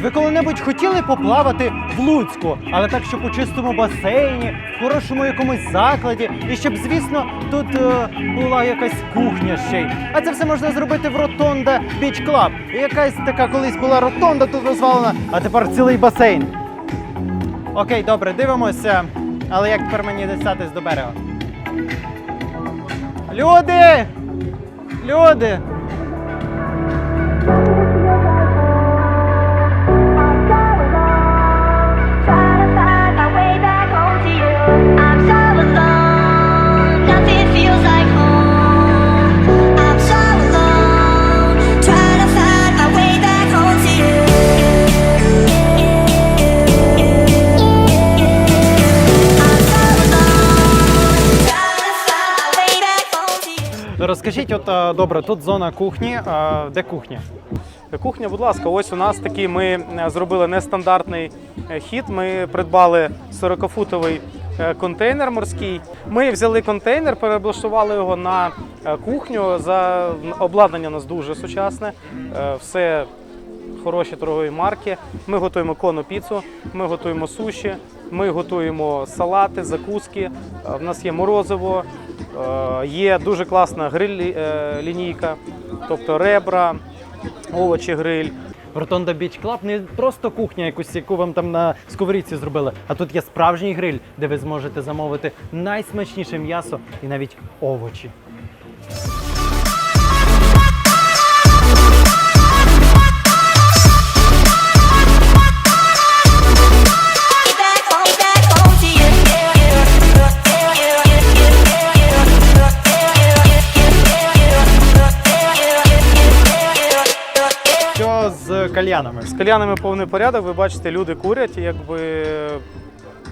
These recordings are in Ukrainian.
скажіть, ви коли-небудь хотіли поплавати в Луцьку, але так, щоб у чистому басейні, в хорошому якомусь закладі, і щоб, звісно, тут е, була якась кухня ще й. А це все можна зробити в Ротонда Біч Клаб. Якась така колись була ротонда тут розвалена, а тепер цілий басейн. Окей, добре, дивимося. Але як тепер мені дістатись до берега? Люди! Люди! Розкажіть, от е, добре, тут зона кухні. Де кухня? Кухня, будь ласка, ось у нас такий ми е, зробили нестандартний е, хід. Ми придбали 40-футовий е, контейнер морський. Ми взяли контейнер, переблаштували його на е, кухню. За обладнання у нас дуже сучасне, е, все хороші торгові марки. Ми готуємо кону піцу, ми готуємо суші, ми готуємо салати, закуски. Е, В нас є морозиво, е, є дуже класна гриль е, лінійка, тобто ребра, овочі гриль. Ротонда Біч Клаб не просто кухня, якусь, яку вам там на сковорідці зробили, а тут є справжній гриль, де ви зможете замовити найсмачніше м'ясо і навіть овочі. Кальянами? З кальянами повний порядок. Ви бачите, люди курять, якби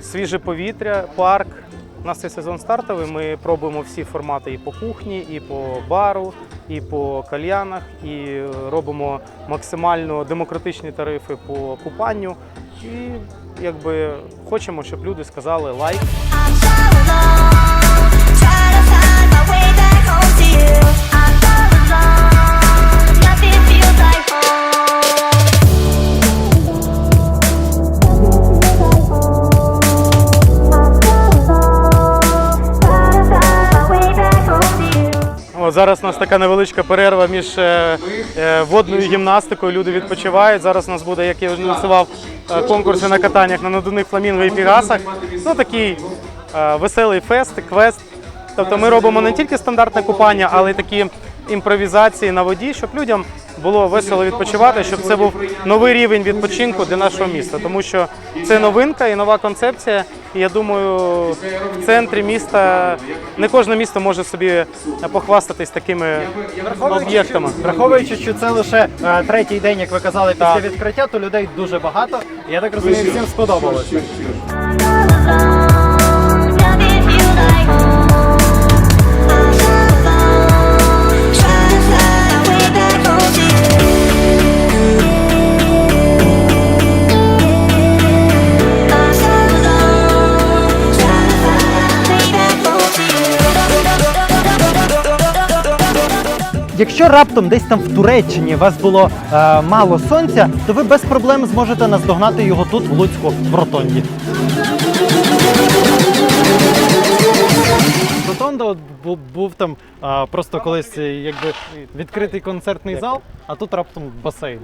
свіже повітря, парк. У нас цей сезон стартовий. Ми пробуємо всі формати і по кухні, і по бару, і по кальянах, і робимо максимально демократичні тарифи по купанню. І якби хочемо, щоб люди сказали лайк. Зараз у нас така невеличка перерва між е, е, водною гімнастикою. Люди відпочивають. Зараз у нас буде, як я вже називав, е, конкурси на катаннях на надувних фламінго і пігасах. Ну такий веселий фест, квест. Тобто ми робимо не тільки стандартне купання, але й такі імпровізації на воді, щоб людям було весело відпочивати, щоб це був новий рівень відпочинку для нашого міста. Тому що це новинка і нова концепція. І я думаю, в центрі міста не кожне місто може собі похвастатись такими об'єктами. Враховуючи, що це лише е, третій день, як ви казали, після відкриття, то людей дуже багато. Я так розумію, всім сподобалось. Якщо раптом десь там в Туреччині вас було е, мало сонця, то ви без проблем зможете наздогнати його тут, в Луцьку, в Ротонді. Ротонда от бу- був там а, просто колись якби відкритий концертний зал, а тут раптом басейн.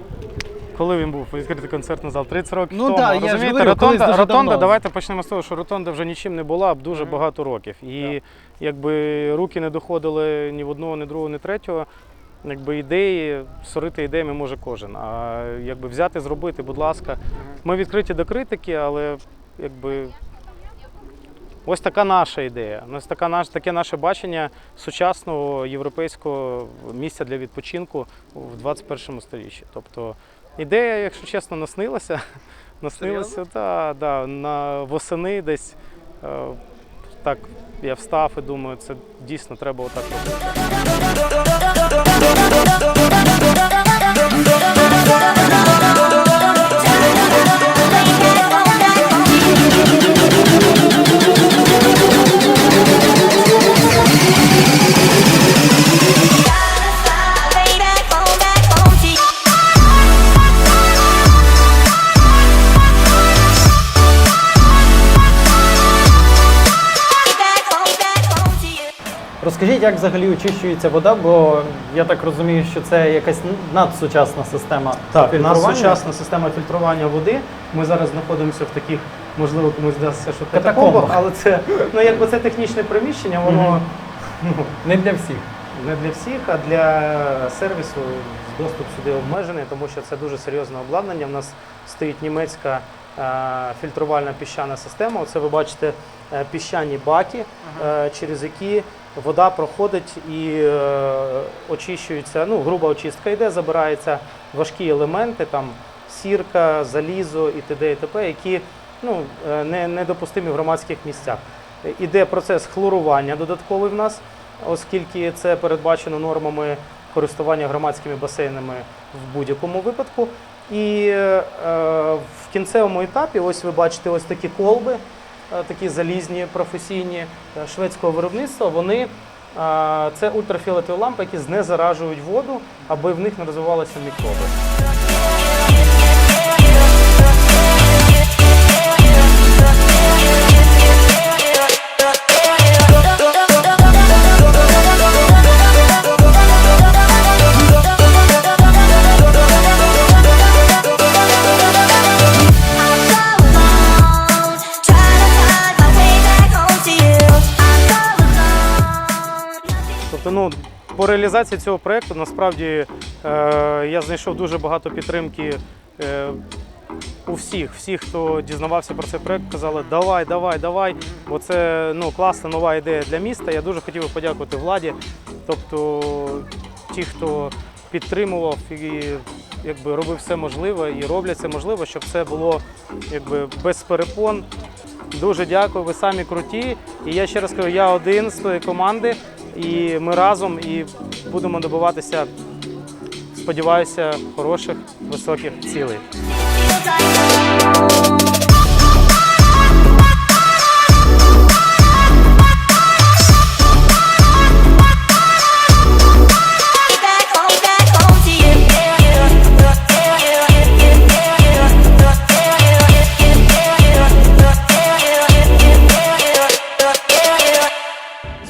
Коли він був відкритий концертний зал? 30 років Ну тому. да, я Розумієте, говорю, ротонда, дуже ротонда, давно. давайте почнемо з того, що ротонда вже нічим не була б дуже багато років. І якби руки не доходили ні в одного, ні другого, ні третього. Якби ідеї, сорити ідеями може кожен. А якби взяти, зробити, будь ласка. Ми відкриті до критики, але якби ось така наша ідея. Ось така наш, таке наше бачення сучасного європейського місця для відпочинку в 21 сторіччі. Тобто ідея, якщо чесно, наснилася. Наснилася, да, да, на восени десь. е, Так, я встав і думаю, це дійсно треба отак робити. Як взагалі очищується вода, бо я так розумію, що це якась надсучасна система Так, фільтрування. надсучасна система фільтрування води. Ми зараз знаходимося в таких, можливо, комусь здасться, що Катакомбах. але це ну якби це технічне приміщення, воно Мгм. ну, Не для всіх. не для всіх, а для сервісу доступ сюди обмежений, тому що це дуже серйозне обладнання. У нас стоїть німецька е, фільтрувальна піщана система. Оце ви бачите е, піщані баки, е, через які вода проходить і очищується. Ну, груба очистка йде, забираються важкі елементи, там сірка, залізо і т.д. і т.п., які ну, не, недопустимі в громадських місцях. Іде процес хлорування додатковий в нас, оскільки це передбачено нормами користування громадськими басейнами в будь-якому випадку. І е, в кінцевому етапі, ось ви бачите, ось такі колби, е, такі залізні, професійні е, шведського виробництва. Вони е, це ультрафіолетові лампи, які знезаражують воду, аби в них не розвивалися мікроби. Ну, по реалізації цього проєкту насправді е, я знайшов дуже багато підтримки е, у всіх. Всіх, хто дізнавався про цей проєкт, казали, давай, давай, давай. Бо це ну, класна нова ідея для міста. Я дуже хотів би подякувати владі. Тобто ті, хто підтримував і якби, робив все можливе і роблять це можливе, щоб це було якби, без перепон. Дуже дякую, ви самі круті. І я ще раз кажу, я один з команди, і ми разом і будемо добиватися, сподіваюся, хороших високих цілей.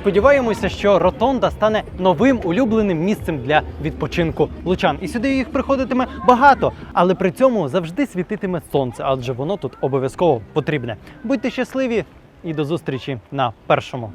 Сподіваємося, що ротонда стане новим улюбленим місцем для відпочинку лучан. І сюди їх приходитиме багато, але при цьому завжди світитиме сонце, адже воно тут обов'язково потрібне. Будьте щасливі і до зустрічі на першому.